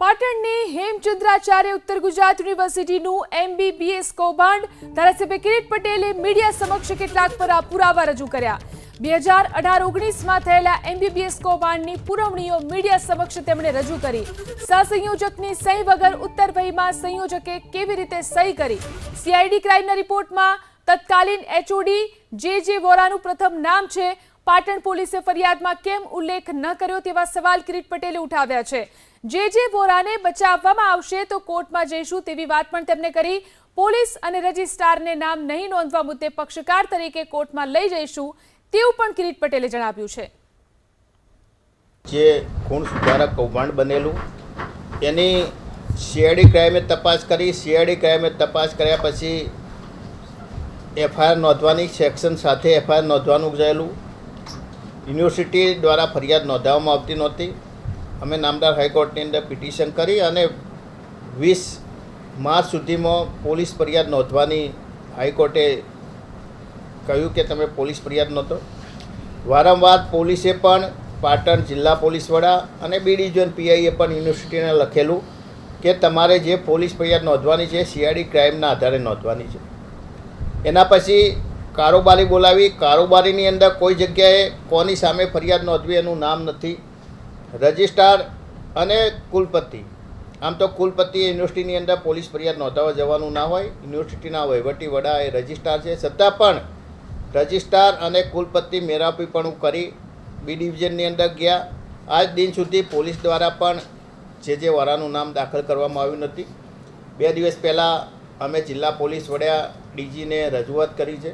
પાટણની હેમચંદ્રાચાર્ય ઉત્તર ગુજરાત યુનિવર્સિટીનું એમબીબીએસ કૌભાંડ ધારાસભ્ય કિરીટ પટેલે મીડિયા સમક્ષ કેટલાક પરા- પુરાવા રજૂ કર્યા. બે હજાર અઢાર ઓગણીસમાં થયેલા એમબીબીએસ કૌભાંડની પુરવણીઓ મીડિયા સમક્ષ તેમણે રજૂ કરી. સહસંયોજકની સહી વગર ઉત્તર વહીમાં સંયોજકે કેવી રીતે સહી કરી? સીઆઈડી ક્રાઇમના રિપોર્ટમાં તત્કાલીન એચઓડી જે જે વોરાનું પ્રથમ નામ છે પાટણ પોલીસે ફરિયાદમાં કેમ ઉલ્લેખ ન કર્યો તેવા સવાલ કિરીટ પટેલે ઉઠાવ્યા છે. જે જે વોરાને બચાવવામાં આવશે તો કોર્ટમાં જઈશું તેવી વાત પણ તેમણે કરી. પોલીસ અને રજિસ્ટ્રારને નામ નહીં નોંધવા મુદ્દે પક્ષકાર તરીકે કોર્ટમાં લઈ જઈશું તેવું પણ કિરીટ પટેલે જણાવ્યું છે. જે ખૂણ સુધારા કૌભાંડ બનેલું, એની સીઆઈડી ક્રાઇમે તપાસ કરી. સીઆઈડી ક્રાઇમે તપાસ કર્યા પછી એફઆઈઆર નોંધવાની, સેક્શન સાથે એફઆઈઆર નોંધવાનું ગયેલું યુનિવર્સિટી દ્વારા ફરિયાદ નોંધાવવામાં આવતી નહોતી. અમે નામદાર હાઈકોર્ટની અંદર પિટિશન કરી અને વીસ માર્ચ સુધીમાં પોલીસ ફરિયાદ નોંધવાની હાઈકોર્ટે કહ્યું કે તમે પોલીસ ફરિયાદ નહોતો વારંવાર પોલીસે પણ પાટણ જિલ્લા પોલીસ વડા અને બી ડિવિઝન પીઆઈએ પણ યુનિવર્સિટીને લખેલું કે તમારે જે પોલીસ ફરિયાદ નોંધવાની છે સીઆઈડી ક્રાઇમના આધારે નોંધવાની છે. એના પછી કારોબારી બોલાવી. કારોબારીની અંદર કોઈ જગ્યાએ કોની સામે ફરિયાદ નોંધવી એનું નામ નથી. રજિસ્ટ્રાર અને કુલપતિ. આમ તો કુલપતિ યુનિવર્સિટીની અંદર પોલીસ ફરિયાદ નોંધાવવા જવાનું ના હોય. યુનિવર્સિટીના વહીવટી વડા એ રજિસ્ટ્રાર છે. છતાં પણ રજિસ્ટ્રાર અને કુલપતિ મેરાપીપણું કરી બી ડિવિઝનની અંદર ગયા. આજ દિન સુધી પોલીસ દ્વારા પણ જે જે વરાનું નામ દાખલ કરવામાં આવ્યું નથી. બે દિવસ પહેલાં અમે જિલ્લા પોલીસ વડા ડીજીને રજૂઆત કરી છે.